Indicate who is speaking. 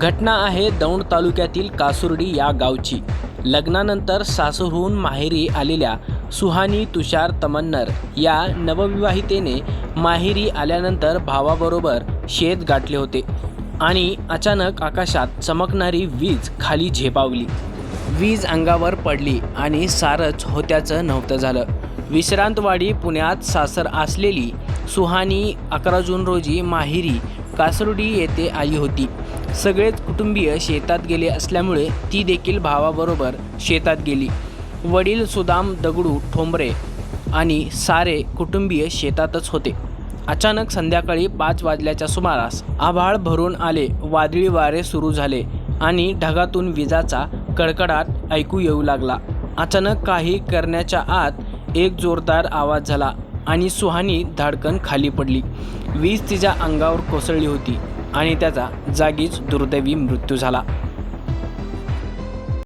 Speaker 1: घटना आहे दौंड तालुक्यातील कासुर्डी या गावची. लग्नानंतर सासूहून माहेरी आलेल्या सुहानी तुषार तमन्नर या नवविवाहितेने माहेरी आल्यानंतर भावाबरोबर शेत गाठले होते आणि अचानक आकाशात चमकणारी वीज खाली झेपावली. वीज अंगावर पडली आणि सारच होत्याचं नव्हतं झालं. विश्रांतवाडी पुण्यात सासर असलेली सुहानी अकरा जून रोजी माहेरी कासरुडी येथे आली होती. सगळेच कुटुंबीय शेतात गेले असल्यामुळे ती देखील भावाबरोबर शेतात गेली. वडील सुदाम दगडू ठोंबरे आणि सारे कुटुंबीय शेतातच होते. अचानक संध्याकाळी पाच वाजल्याच्या सुमारास आभाळ भरून आले वादळी वारे सुरू झाले आणि ढगातून विजाचा कडकडाट ऐकू येऊ लागला. अचानक काही करण्याच्या आत एक जोरदार आवाज झाला आणि सुहानी धाडकन खाली पडली. वीज तिच्या अंगावर कोसळली होती. आणि त्याचा जागीच दुर्दैवी मृत्यू झाला.